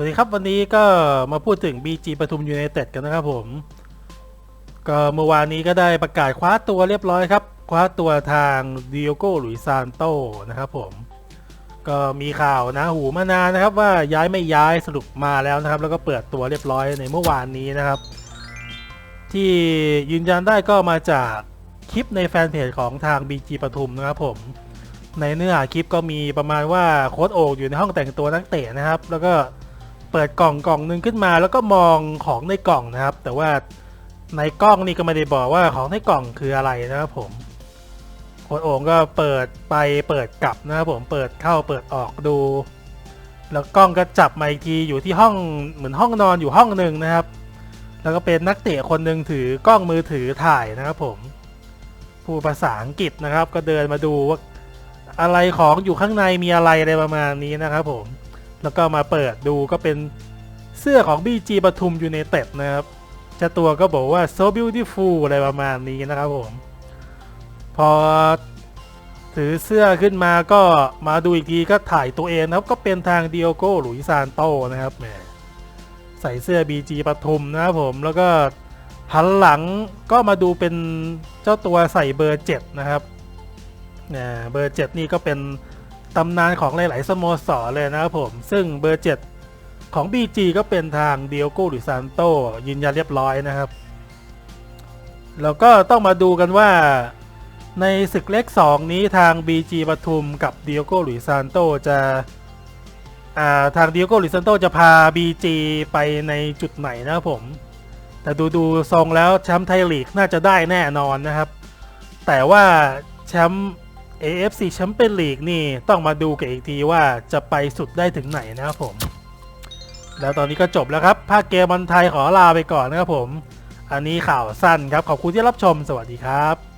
สวัสดีครับวันนี้ก็มาพูดถึง BG ปทุมยูไนเต็ดกันนะครับผม ก็เมื่อวานนี้ก็ได้ประกาศคว้าตัวเรียบร้อยครับ คว้าตัวทางดิโอโกหลุยซานโตนะครับผม ก็มีข่าวนะหูมานานนะครับว่าย้ายไม่ย้ายสรุปมาแล้วนะครับ แล้วก็เปิดตัวเรียบร้อยในเมื่อวานนี้นะครับ ที่ยืนยันได้ก็มาจากคลิปในแฟนเพจของทาง BG ปทุมนะครับผมในเนื้อหาคลิปก็มีประมาณว่าโค้ดโอกอยู่ในห้องแต่งตัวนักเตะนะครับ แล้วก็ เปิดกล่องกล่องหนึ่งขึ้นมา แล้วก็มองของในกล่องนะครับ แต่ว่าในกล้องนี่ก็ไม่ได้บอกว่าของในกล่องคืออะไรนะครับผมโคดโอ่งก็เปิดไปเปิดกลับนะครับผมเปิดเข้าเปิดออกดู แล้วกล้องก็จับมาอีกทีอยู่ที่ห้องเหมือนห้องนอนอยู่ห้องหนึ่งนะครับ แล้วก็เป็นนักเตะคนหนึ่งถือกล้องมือถือถ่ายนะครับผมผู้ภาษาอังกฤษนะครับ ก็เดินมาดูว่าอะไรของอยู่ข้างในมีอะไรอะไรประมาณนี้นะครับผม แล้วก็มาเปิดดูก็เป็นเสื้อของ BG ปทุมยู n นเต็ดนะครับเจ้าตัวก็บอกว่า so beautiful อะไรประมาณนี้นะครับผม พอถือเสื้อขึ้นมาก็มาดูอีกทีก็ถ่ายตัวเองนะครับ ก็เป็นทางเดิโอโก้หลุยซานโตนะครับแหมใส่เสื้อ BG ปทุมนะครับผมแล้วก็หันหลังก็มาดูเป็นเจ้าตัวใส่เบอร์ 7 นะครับนะเบอร์ 7 นี่ก็เป็น ตำนานของหลาย ๆ สโมสรเลยนะครับผม ซึ่งเบอร์ 7 ของ BG ก็เป็นทางเดียโกหรือซานโตยืนยันเรียบร้อยนะครับแล้วก็ต้องมาดูกันว่าในศึกเล็ก 2 นี้ทาง BG ปทุมกับเดียโกหรือซานโตจะาทางเดียโกหรือซานโตจะพา BG ไปในจุดไหนนะครับผม แต่ดูดูทรงแล้วแชมป์ไทยลีกน่าจะได้แน่นอนนะครับ แต่ว่าแชมป์ AFC แชมเปี้ยนลีกนี่ต้องมาดูกันอีกทีว่าจะไปสุดได้ถึงไหนนะครับผม แล้วตอนนี้ก็จบแล้วครับ ภาคเกมบอลไทยขอลาไปก่อนนะครับผม อันนี้ข่าวสั้นครับ ขอบคุณที่รับชมสวัสดีครับ